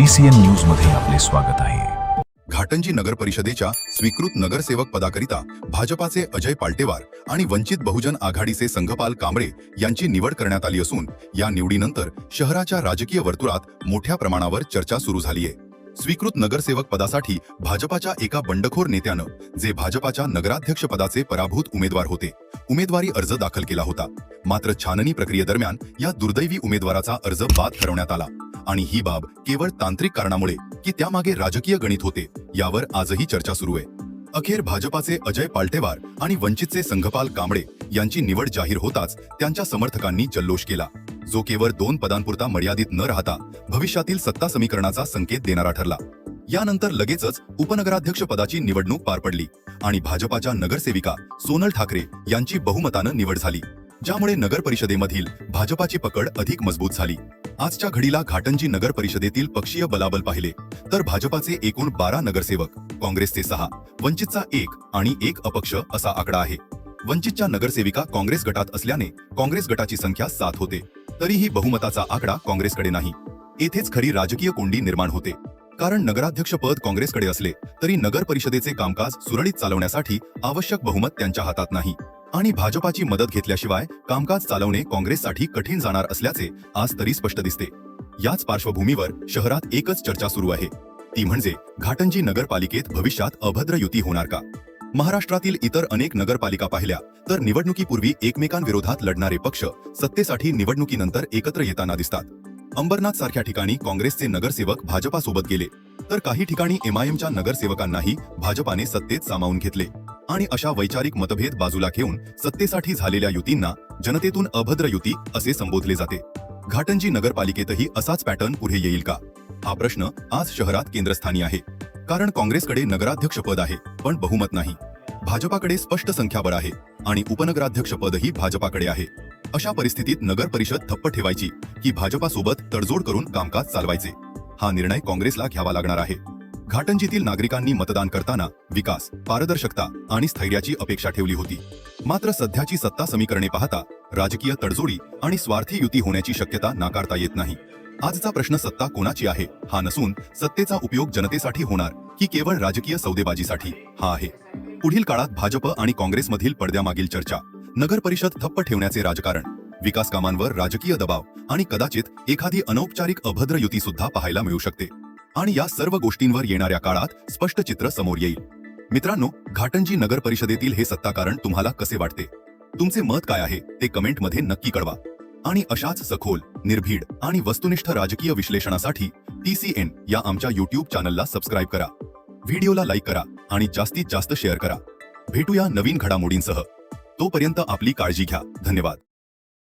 TCN न्यूजमध्ये आपले स्वागत आहे. घाटंजी नगर परिषदेच्या स्वीकृत नगरसेवक पदाकरिता भाजपाचे अजय पालटेवार आणि वंचित बहुजन आघाडीचे संघपाल कांबळे यांची निवड करण्यात आली असून या निवडीनंतर शहराच्या राजकीय वर्तुळात मोठ्या प्रमाणावर चर्चा सुरू झाली आहे. स्वीकृत नगरसेवक पदासाठी भाजपाच्या एका बंडखोर नेत्यानं जे भाजपाच्या नगराध्यक्ष पदाचे पराभूत उमेदवार होते उमेदवारी अर्ज दाखल केला होता. मात्र छाननी प्रक्रियेदरम्यान या दुर्दैवी उमेदवाराचा अर्ज बाद ठरवण्यात आला. आणि ही बाब केवळ तांत्रिक कारणामुळे की त्यामागे राजकीय गणित होते यावर आजही चर्चा सुरू आहे. अखेर भाजपाचे अजय पाल्टेवार आणि वंचितचे संघपाल कांबळे यांची निवड जाहीर होताच त्यांच्या समर्थकांनी जल्लोष केला. जो केवळ दोन पदांपुरता मर्यादित न राहता भविष्यातील सत्ता समीकरणाचा संकेत देणारा ठरला. यानंतर लगेचच उपनगराध्यक्ष पदाची निवडणूक पार पडली आणि भाजपाच्या नगरसेविका सोनल ठाकरे यांची बहुमतानं निवड झाली ज्यामुळे नगर परिषदेमधील भाजपाची पकड अधिक मजबूत झाली. आजच्या घडीला घाटंजी नगर परिषदेतील पक्षीय बलाबल पाहिले तर भाजपाचे एकूण बारा नगरसेवक काँग्रेसचे सहा वंचितचा एक आणि एक अपक्ष असा आकडा आहे. वंचितच्या नगरसेविका काँग्रेस गटात असल्याने काँग्रेस गटाची संख्या सात होते तरीही बहुमताचा आकडा काँग्रेसकडे नाही. येथेच खरी राजकीय कोंडी निर्माण होते. कारण नगराध्यक्ष पद काँग्रेसकडे असले तरी नगर परिषदेचे कामकाज सुरळीत चालवण्यासाठी आवश्यक बहुमत त्यांच्या हातात नाही. आणि भाजपाची मदत घेतल्याशिवाय कामकाज चालवणे काँग्रेससाठी कठीण जाणार असल्याचे आज तरी स्पष्ट दिसते. याच पार्श्वभूमीवर शहरात एकच चर्चा सुरू आहे. ती म्हणजे घाटंजी नगरपालिकेत भविष्यात अभद्र युती होणार का? महाराष्ट्रातील इतर अनेक नगरपालिका पाहिल्या तर निवडणुकीपूर्वी एकमेकांविरोधात लढणारे पक्ष सत्तेसाठी निवडणुकीनंतर एकत्र येताना दिसतात. अंबरनाथ सारख्या ठिकाणी काँग्रेसचे नगरसेवक भाजपासोबत गेले तर काही ठिकाणी एमआयएमच्या नगरसेवकांनाही भाजपाने सत्तेत सामावून घेतले. आणि अशा वैचारिक मतभेद बाजूला घेऊन सत्तेसाठी झालेल्या युतींना जनतेतून अभद्र युती असे संबोधले जाते. घाटंजी नगरपालिकेतही असाच पॅटर्न पुढे येईल का? हा प्रश्न आज शहरात केंद्रस्थानी आहे. कारण काँग्रेसकडे नगराध्यक्ष पद आहे पण बहुमत नाही. भाजपाकडे स्पष्ट संख्याबळ आहे आणि उपनगराध्यक्ष पदही भाजपाकडे आहे. अशा परिस्थितीत नगर परिषद ठप्प ठेवायची की भाजपासोबत तडजोड करून कामकाज चालवायचे. हा निर्णय काँग्रेसला घ्यावा लागणार आहे. घाटंजीतील नागरिकांनी मतदान करताना विकास पारदर्शकता आणि स्थैर्याची अपेक्षा ठेवली होती. मात्र सध्याची सत्ता समीकरणे पाहता राजकीय तडजोडी आणि स्वार्थी युती होण्याची शक्यता नाकारता येत नाही. आजचा प्रश्न सत्ता कोणाची आहे हा नसून सत्तेचा उपयोग जनतेसाठी होणार की केवळ राजकीय सौदेबाजीसाठी? हा आहे. पुढील काळात भाजप आणि काँग्रेसमधील पडद्यामागील चर्चा नगर परिषद ठप्प ठेवण्याचे राजकारण विकास कामांवर राजकीय दबाव आणि कदाचित एखादी अनौपचारिक अभद्र युती सुद्धा पाहायला मिळू शकते. आणि या सर्व गोष्टींवर येणाऱ्या काळात स्पष्ट चित्र समोर येईल. मित्रांनो घाटंजी नगर परिषदेतील हे सत्ताकारण तुम्हाला कसे वाटते? तुमचे मत काय आहे ते कमेंटमध्ये नक्की कळवा. आणि अशाच सखोल निर्भीड आणि वस्तुनिष्ठ राजकीय विश्लेषणासाठी टी सी एन या आमच्या युट्यूब चॅनलला सबस्क्राईब करा. व्हिडिओला लाईक करा आणि जास्तीत जास्त शेअर करा. भेटूया नवीन घडामोडींसह. तोपर्यंत आपली काळजी घ्या. धन्यवाद.